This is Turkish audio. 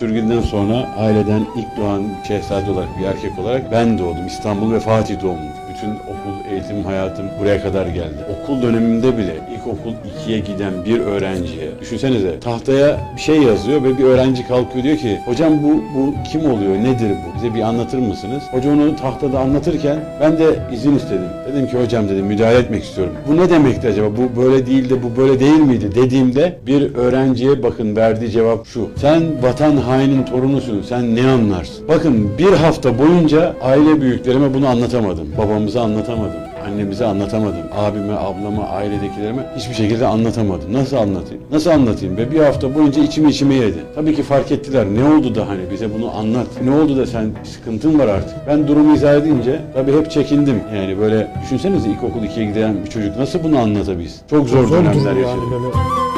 Sürgünden sonra aileden ilk doğan şehzade olarak bir erkek olarak ben doğdum. İstanbul ve Fatih doğumlu. Bütün okul, eğitim hayatım buraya kadar geldi. Okul dönemimde bile ilkokul 2'ye giden bir öğrenciye, düşünsenize tahtaya bir şey yazıyor ve bir öğrenci kalkıyor diyor ki hocam bu, bu kim oluyor, nedir bu? Bize bir anlatır mısınız? Hoca onu tahtada anlatırken ben de izin istedim. Dedim ki hocam dedim müdahale etmek istiyorum. Bu ne demekti acaba? Bu böyle değil de bu böyle değil miydi dediğimde bir öğrenciye bakın verdiği cevap şu. Sen vatan hainin torunusun. Sen ne anlarsın? Bakın bir hafta boyunca aile büyüklerime bunu anlatamadım. Babamıza anlatamadım. Annemize anlatamadım. Abime, ablama, ailedekilerime hiçbir şekilde anlatamadım. Nasıl anlatayım? Nasıl anlatayım? Ve bir hafta boyunca içimi içime yedi. Tabii ki fark ettiler. Ne oldu da hani bize bunu anlat. Ne oldu da sen sıkıntın var artık. Ben durumu izah edince tabii hep çekindim. Yani böyle düşünsenize ilkokul 2'ye giden bir çocuk nasıl bunu anlatabilsin? Çok zor, Zor dönemler yaşadı. yani böyle.